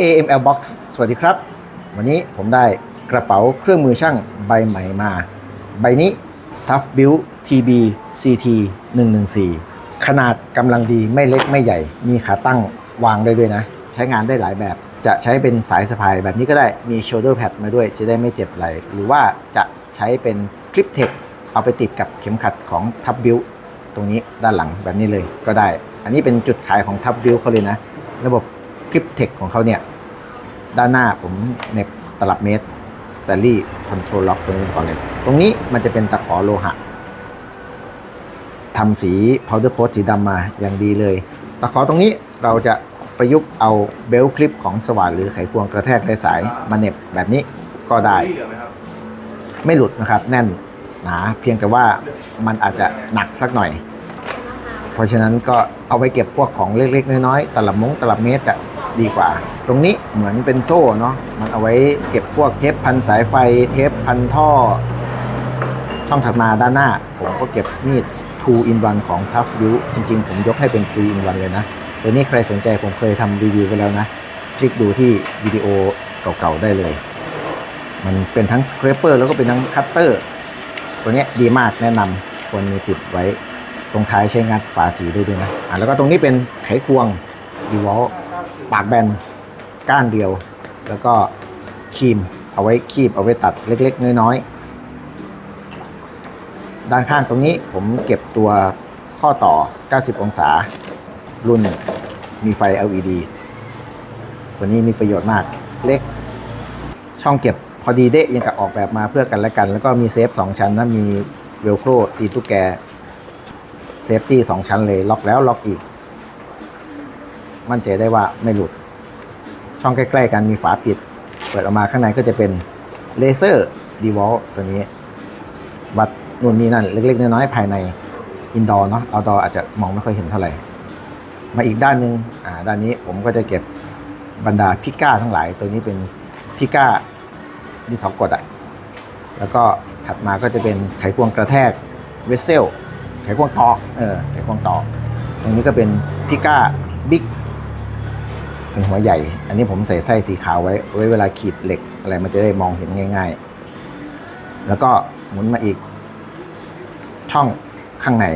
AML Box สวัสดีครับ วันนี้ผมได้กระเป๋าเครื่องมือช่างใบใหม่มา ใบนี้ Tough Build TB CT 114 ขนาดกำลังดีไม่เล็กไม่ใหญ่ มีขาตั้งวางได้ด้วยนะ ใช้งานได้หลายแบบ จะใช้เป็นสายสะพายแบบนี้ก็ได้มี shoulder pad มาด้วย จะได้ไม่เจ็บไหล่หรือว่าจะใช้เป็นคลิปเทคเอาไปติดกับเข็มขัดของ Tough Build ตรงนี้ด้านหลังแบบนี้เลยก็ได้ อันนี้เป็นจุดขายของ Tough Build เขาเลยนะ ระบบ คลิปเทคของเขาเนี่ย ด้านหน้าผมเน็บตลับเมตรสเตลลี่คอนโทรลล็อกตัวนี้ก่อนเลย ตรงนี้มันจะเป็นตะขอโลหะทำสี powder coat สีดำมาอย่างดีเลย ตะขอตรงนี้เราจะประยุกต์เอาเบลต์คลิปของสว่านหรือไขควงกระแทกได้สายมาเน็บแบบนี้ก็ได้ไหมครับไม่หลุดนะครับ แน่นหนาเพียงแต่ว่ามันอาจจะหนักสักหน่อย เพราะฉะนั้นก็เอาไว้เก็บพวกของเล็กๆ น้อยๆตลับมงตลับเมตรจะ ดีกว่า ตรงนี้เหมือนเป็นโซ่เนาะมันเอาไว้เก็บพวกเทปพันสายไฟเทปพันท่อ ช่องถัดมาด้านหน้า ผมก็เก็บมีด2 in 1ของ Tough Build จริงๆ ผมยกให้เป็น3 in 1เลยนะ ตัวนี้ใครสนใจผมเคยทำรีวิวไปแล้วนะ คลิกดูที่วิดีโอเก่าๆ ได้เลย มันเป็นทั้งส c ครปเปอร์แล้วก็เป็นทั้งคัตเตอร์ตัวนี้ดีมากแนะนำควรมีติดไว้ ตรงท้ายใช้งัดฝาสีได้ด้วยนะ อะแล้วก็ตรงนี้เป็นไขควงดีวอล ปากแบนก้านเดียว แล้วก็ครีมเอาไว้คีบเอาไว้ตัดเล็ก ๆ น้อยๆ ด้านข้างตรงนี้ผมเก็บตัวข้อต่อ 90 องศา รุ่นมีไฟ LED ตัวนี้มีประโยชน์มากเล็ก ช่องเก็บพอดีเดะยังกับออกแบบมาเพื่อกันและกัน แล้วก็มีเซฟ 2 ชั้นนะมีเวลโครตีตุ๊กแกเซฟตี้สองชั้นเลยล็อกแล้วล็อกอีก มั่นใจได้ว่าไม่หลุด ช่องใกล้ๆกันมีฝาปิด เปิดออกมาข้างในก็จะเป็นเลเซอร์ดีวอลตัวนี้ วัดนู่นนี่นั่น เล็กๆ น้อยๆ ภายในอินดอร์เนาะเอาดออาจจะมองไม่ค่อยเห็นเท่าไหร่ มาอีกด้านหนึ่งอ่าด้านนี้ผมก็จะเก็บบรรดาพิก้าทั้งหลาย ตัวนี้เป็นพิก้าดินสองกดอะแล้วก็ถัดมาก็จะเป็นไขควงกระแทกเวสเซลไขควงตอกเออไขควงตอก ตรงนี้ก็เป็นพิก้าบิ๊ก เป็นหัวใหญ่ อันนี้ผมใส่ไส้สีขาวไว้ ไว้เวลาขีดเหล็กอะไรมันจะได้มองเห็นง่าย ๆ แล้วก็หมุนมาอีก ช่องข้างใน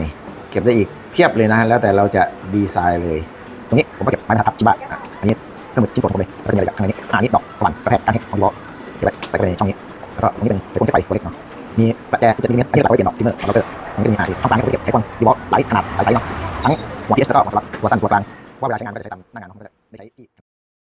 เก็บได้อีกเพียบเลยนะ แล้วแต่เราจะดีไซน์เลย ตรงนี้ผมก็เก็บไม้ทัดจิบะอะอันนี้ก็เหมือนจิ้มผมเลยแล้วก็มีอะไรข้างในนี้อ่าอันนี้ดอกสวรรค์กระแทกการเห็นของดีวอเก็บไว้ใส่ไปในช่องนี้แล้วก็ตรงนี้เป็นไขควงไฟตัวเล็กเนาะมีประแจ17มิลลิเมตรอันนี้เราไว้เปลี่ยนดอกทิมเมอร์ของเราเตอร์ตรงนี้ก็มีอ่าช่องกลางนี่ก็เก็บไขควงดีวอลไลท์ขนาดหลายไซส์เนาะทั้งหัวเอสแล้วก็หัวสลักหัวสั้นหัวกลาง ว่าเวลาใช้งานก็จะใช้ตามหน้างานของมันก็ได้ไม่ใช้ที่